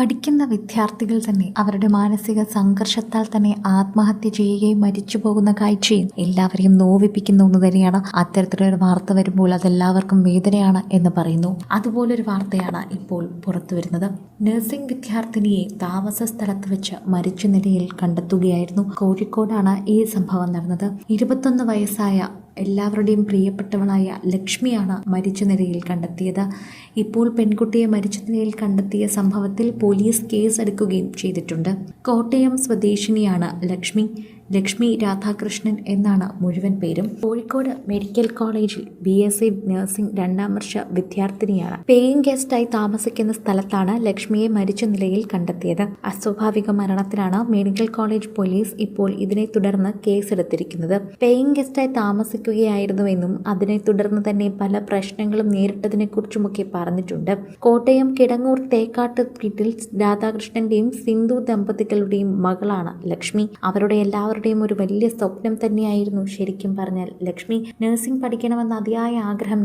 പഠിക്കുന്ന വിദ്യാർത്ഥികൾ തന്നെ അവരുടെ മാനസിക സംഘർഷത്താൽ തന്നെ ആത്മഹത്യ ചെയ്യുകയും മരിച്ചു പോകുന്ന കാഴ്ചയും എല്ലാവരെയും നോവിപ്പിക്കുന്ന ഒന്ന് തന്നെയാണ് അത്തരത്തിലൊരു വാർത്ത വരുമ്പോൾ അതെല്ലാവർക്കും വേദനയാണ് എന്ന് പറയുന്നു. അതുപോലൊരു വാർത്തയാണ് ഇപ്പോൾ പുറത്തു വരുന്നത്. നഴ്സിംഗ് വിദ്യാർത്ഥിനിയെ താമസ സ്ഥലത്ത് വെച്ച് മരിച്ച നിലയിൽ കണ്ടെത്തുകയായിരുന്നു. കോഴിക്കോടാണ് ഈ സംഭവം നടന്നത്. ഇരുപത്തൊന്ന് വയസ്സായ എല്ലാവരുടെയും പ്രിയപ്പെട്ടവളായ ലക്ഷ്മിയാണ് മരിച്ച നിലയിൽ കണ്ടെത്തിയത്. ഇപ്പോൾ പെൺകുട്ടിയെ മരിച്ച നിലയിൽ കണ്ടെത്തിയ സംഭവത്തിൽ പോലീസ് കേസ് എടുക്കുകയും ചെയ്തിട്ടുണ്ട്. കോട്ടയം സ്വദേശിനിയാണ് ലക്ഷ്മി. ലക്ഷ്മി രാധാകൃഷ്ണൻ എന്നാണ് മുഴുവൻ പേരും. കോഴിക്കോട് മെഡിക്കൽ കോളേജിൽ ബി എസ് സി നഴ്സിംഗ് രണ്ടാം വർഷ വിദ്യാർത്ഥിനിയാണ്. പേയിങ് ഗസ്റ്റായി താമസിക്കുന്ന സ്ഥലത്താണ് ലക്ഷ്മിയെ മരിച്ച നിലയിൽ കണ്ടെത്തിയത്. അസ്വാഭാവിക മരണത്തിനാണ് മെഡിക്കൽ കോളേജ് പോലീസ് ഇപ്പോൾ ഇതിനെ തുടർന്ന് കേസെടുത്തിരിക്കുന്നത്. പേയിങ് ഗസ്റ്റായി താമസിക്കുകയായിരുന്നുവെന്നും അതിനെ തുടർന്ന് തന്നെ പല പ്രശ്നങ്ങളും നേരിട്ടതിനെ കുറിച്ചുമൊക്കെ പറഞ്ഞിട്ടുണ്ട്. കോട്ടയം കിടങ്ങൂർ തേക്കാട്ട് വീട്ടിൽ രാധാകൃഷ്ണന്റെയും സിന്ധു ദമ്പതികളുടെയും മകളാണ് ലക്ഷ്മി. അവരുടെ എല്ലാവരുടെയും ഒരു വലിയ സ്വപ്നം തന്നെയായിരുന്നു ശരിക്കും പറഞ്ഞാൽ. ലക്ഷ്മി നഴ്സിംഗ് പഠിക്കണമെന്ന അതിയായ ആഗ്രഹം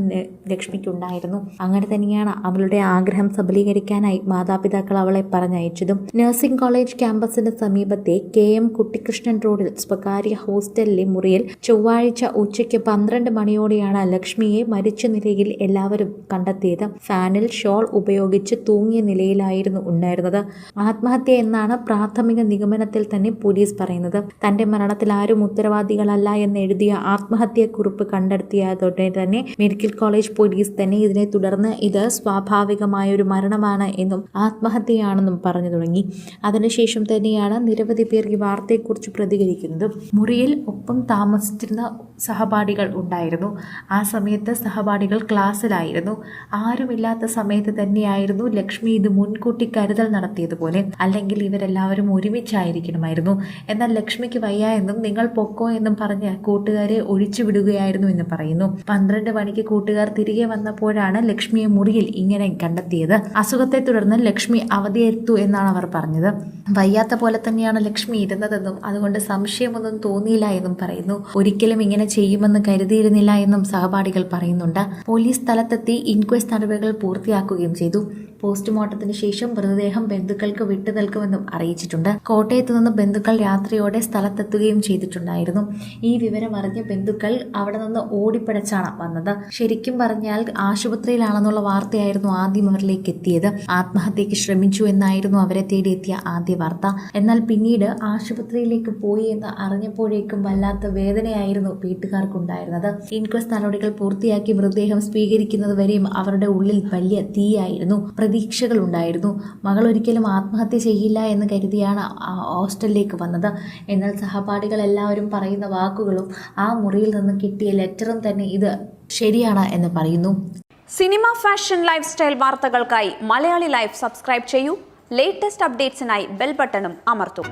ലക്ഷ്മിക്കുണ്ടായിരുന്നു. അങ്ങനെ തന്നെയാണ് അവളുടെ ആഗ്രഹം സബലീകരിക്കാനായി മാതാപിതാക്കൾ അവളെ പറഞ്ഞയച്ചതും. നഴ്സിംഗ് കോളേജ് ക്യാമ്പസിന് സമീപത്തെ കെ എം കുട്ടിക്കൃഷ്ണൻ റോഡിൽ സ്വകാര്യ ഹോസ്റ്റലിലെ മുറിയിൽ ചൊവ്വാഴ്ച ഉച്ചയ്ക്ക് പന്ത്രണ്ട് മണിയോടെയാണ് ലക്ഷ്മിയെ മരിച്ച നിലയിൽ എല്ലാവരും കണ്ടെത്തിയത്. ഫാനിൽ ഷോൾ ഉപയോഗിച്ച് തൂങ്ങിയ നിലയിലായിരുന്നു ഉണ്ടായിരുന്നത്. ആത്മഹത്യ എന്നാണ് പ്രാഥമിക നിഗമനത്തിൽ തന്നെ പോലീസ് പറയുന്നത്. തന്റെ മരണത്തിൽ ആരും ഉത്തരവാദികളല്ല എന്ന് എഴുതിയ ആത്മഹത്യക്കുറിപ്പ് കണ്ടെത്തിയതോടെ തന്നെ മെഡിക്കൽ കോളേജ് പോലീസ് തന്നെ ഇതിനെ തുടർന്ന് ഇത് സ്വാഭാവികമായ ഒരു മരണമാണ് എന്നും ആത്മഹത്യയാണെന്നും പറഞ്ഞു തുടങ്ങി. അതിനുശേഷം തന്നെയാണ് നിരവധി പേർ ഈ വാർത്തയെക്കുറിച്ച് പ്രതികരിക്കുന്നത്. മുറിയിൽ ഒപ്പം താമസിച്ചിരുന്ന സഹപാഠികൾ ഉണ്ടായിരുന്നു. ആ സമയത്ത് സഹപാഠികൾ ക്ലാസ്സിലായിരുന്നു. ആരുമില്ലാത്ത സമയത്ത് തന്നെയായിരുന്നു ലക്ഷ്മി ഇത് മുൻകൂട്ടി കരുതൽ നടത്തിയതുപോലെ. അല്ലെങ്കിൽ ഇവരെല്ലാവരും ഒരുമിച്ചായിരിക്കണമായിരുന്നു. എന്നാൽ ലക്ഷ്മിക്ക് വയ്യ എന്നും നിങ്ങൾ പൊക്കോ എന്നും പറഞ്ഞ് കൂട്ടുകാരെ ഒഴിച്ചു വിടുകയായിരുന്നു എന്ന് പറയുന്നു. പന്ത്രണ്ട് മണിക്ക് കൂട്ടുകാർ തിരികെ വന്നപ്പോഴാണ് ലക്ഷ്മിയെ മുറിയിൽ ഇങ്ങനെ കണ്ടെത്തിയത്. അസുഖത്തെ തുടർന്ന് ലക്ഷ്മി അവധിയെത്തു എന്നാണ് അവർ പറഞ്ഞത്. വയ്യാത്ത പോലെ തന്നെയാണ് ലക്ഷ്മി ഇരുന്നതെന്നും അതുകൊണ്ട് സംശയമൊന്നും തോന്നിയില്ല എന്നും പറയുന്നു. ഒരിക്കലും ഇങ്ങനെ ചെയ്യുമെന്ന് കരുതിയിരുന്നില്ല എന്നും സഹപാഠികൾ പറയുന്നുണ്ട്. പോലീസ് സ്ഥലത്തെത്തി ഇൻക്വസ്റ്റ് നടപടികൾ പൂർത്തിയാക്കുകയും ചെയ്തു. പോസ്റ്റ്മോർട്ടത്തിന് ശേഷം മൃതദേഹം ബന്ധുക്കൾക്ക് വിട്ടു നൽകുമെന്നും അറിയിച്ചിട്ടുണ്ട്. കോട്ടയത്ത് നിന്ന് ബന്ധുക്കൾ രാത്രിയോടെ സ്ഥലത്തെത്തുകയും ചെയ്തിട്ടുണ്ടായിരുന്നു. ഈ വിവരം അറിഞ്ഞ ബന്ധുക്കൾ അവിടെ നിന്ന് ഓടിപ്പിടച്ചാണ് വന്നത്. ശരിക്കും പറഞ്ഞാൽ ആശുപത്രിയിലാണെന്നുള്ള വാർത്തയായിരുന്നു ആദ്യം അവരിലേക്ക് എത്തിയത്. ആത്മഹത്യക്ക് ശ്രമിച്ചു എന്നായിരുന്നു അവരെ തേടിയെത്തിയ ആദ്യ വാർത്ത. എന്നാൽ പിന്നീട് ആശുപത്രിയിലേക്ക് പോയി എന്ന് അറിഞ്ഞപ്പോഴേക്കും വല്ലാത്ത വേദനയായിരുന്നു വീട്ടുകാർക്കുണ്ടായിരുന്നത്. ഇൻക്വസ്റ്റ് നടപടികൾ പൂർത്തിയാക്കി മൃതദേഹം സ്വീകരിക്കുന്നത് വരെയും അവരുടെ ഉള്ളിൽ വലിയ തീയായിരുന്നു. പ്രതീക്ഷകൾ ഉണ്ടായിരുന്നു മകൾ ഒരിക്കലും ആത്മഹത്യ ചെയ്യില്ല എന്ന് കരുതിയാണ് ഹോസ്റ്റലിലേക്ക് വന്നത്. എന്നാൽ സഹപാഠികൾ എല്ലാവരും പറയുന്ന വാക്കുകളും ആ മുറിയിൽ നിന്ന് കിട്ടിയ ലെറ്ററും തന്നെ ഇത് ശരിയാണ് എന്ന് പറയുന്നു. സിനിമ ഫാഷൻ ലൈഫ് സ്റ്റൈൽ വാർത്തകൾക്കായി മലയാളി ലൈഫ് സബ്സ്ക്രൈബ് ചെയ്യൂ. ലേറ്റസ്റ്റ് അപ്ഡേറ്റ്സിനായി ബെൽ ബട്ടണും അമർത്തൂ.